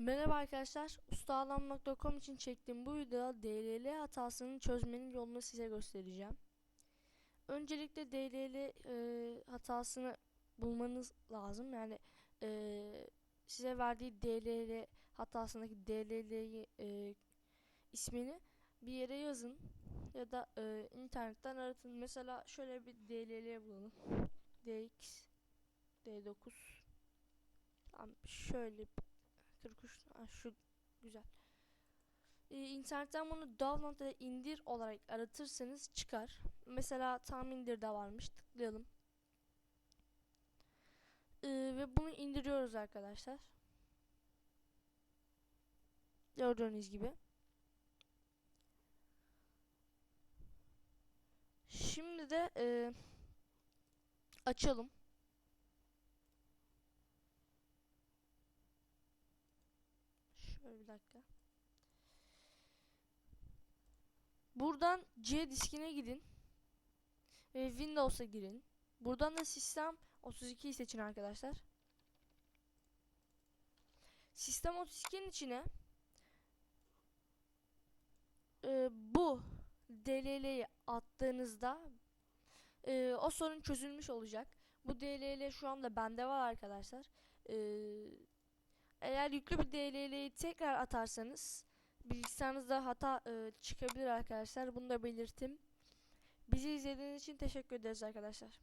Merhaba arkadaşlar, ustaalam.com için çektiğim bu videoda DLL hatasını çözmenin yolunu size göstereceğim. Öncelikle DLL e, hatasını bulmanız lazım. Yani e, size verdiği DLL hatasındaki DLL'yi e, ismini bir yere yazın ya da e, internetten aratın. Mesela şöyle bir DLL bulalım. DX D9 Tamam, şöyle 43 ha, şu güzel. Ee, internetten bunu download ya indir olarak aratırsanız çıkar. Mesela tam indirde varmış. Tıklayalım. Ee, ve bunu indiriyoruz arkadaşlar. Gördüğünüz gibi. Şimdi de e, açalım. Şöyle bir dakika. Buradan C diskine gidin. Ve Windows'a girin. Buradan da sistem 32'yi seçin arkadaşlar. Sistem 32'nin içine e, bu DLL'yi attığınızda e, o sorun çözülmüş olacak. Bu DLL şu anda bende var arkadaşlar. Eee eğer yüklü bir DLL'yi tekrar atarsanız bilgisayarınızda hata e, çıkabilir arkadaşlar. Bunu da belirttim. Bizi izlediğiniz için teşekkür ederiz arkadaşlar.